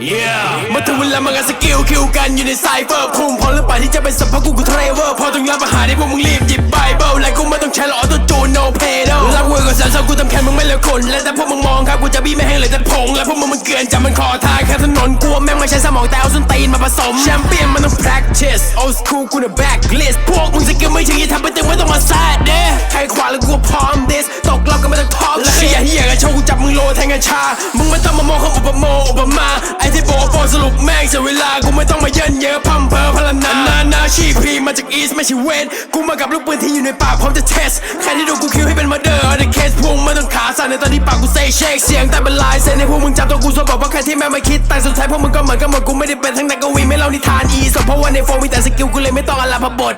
Yeah มาถึงเวลามันสกิลคิวกันอยู่ในไซเฟอร์คุมพอหรือเปล่าที่จะเป็นสัพพะกูกูเทรเวอร์พอต้องรับอาหารให้พวกมึงรีบหยิบไบเบิลและกูไม่ต้องใช้หรอกออโต้จูนโนเพดอรักเวอร์กับแสนสองกูทำแค่มึงไม่เหลิกคนและแต่พวกมึงมองครับกูจะบี้ไม่ให้เลยแต่ผงและพวกมึงมันเกลือนจับมันคอทางแค่ถนนกลัวแม่งไม่ใช่สมองแต่เอาส้นตีนมาผสมแชมเปี้ยนมันต้อง practice old school กูใน backlist พวกมึงสกิลไม่ถึงอย่าทำไปตึงไม่ต้องมาแซดเด้ โชว์กูจับมึงโลแทงกัญชา มึงไม่ต้องมามองเขาอุปโมอุปมา ไอ้ที่โบโบสรุปแม่งเสียเวลา กูไม่ต้องมาเยินเยอะพัมเพอพลานานานาชีพีมาจากอีสไม่ใช่เวท กูมากับลูกปืนที่อยู่ในปากพร้อมจะเทส ใครที่ดูกูคิวให้เป็นมาเดอร์ในเคสพวกไม่ต้องขาสั่นในตอนที่ปากกูเซเชคเสียงแต่เป็นลายเส้นในพวกมึงจำตัวกูสวบอกว่าใครที่แม่ไม่คิดแต่สุดท้ายพวกมึงก็เหมือนกันหมดกูไม่ได้เป็นทั้งนักกวีไม่เล่านิทานอีสเพราะว่าในโฟมมีแต่สกิลกูเลยไม่ต้องอาราพบท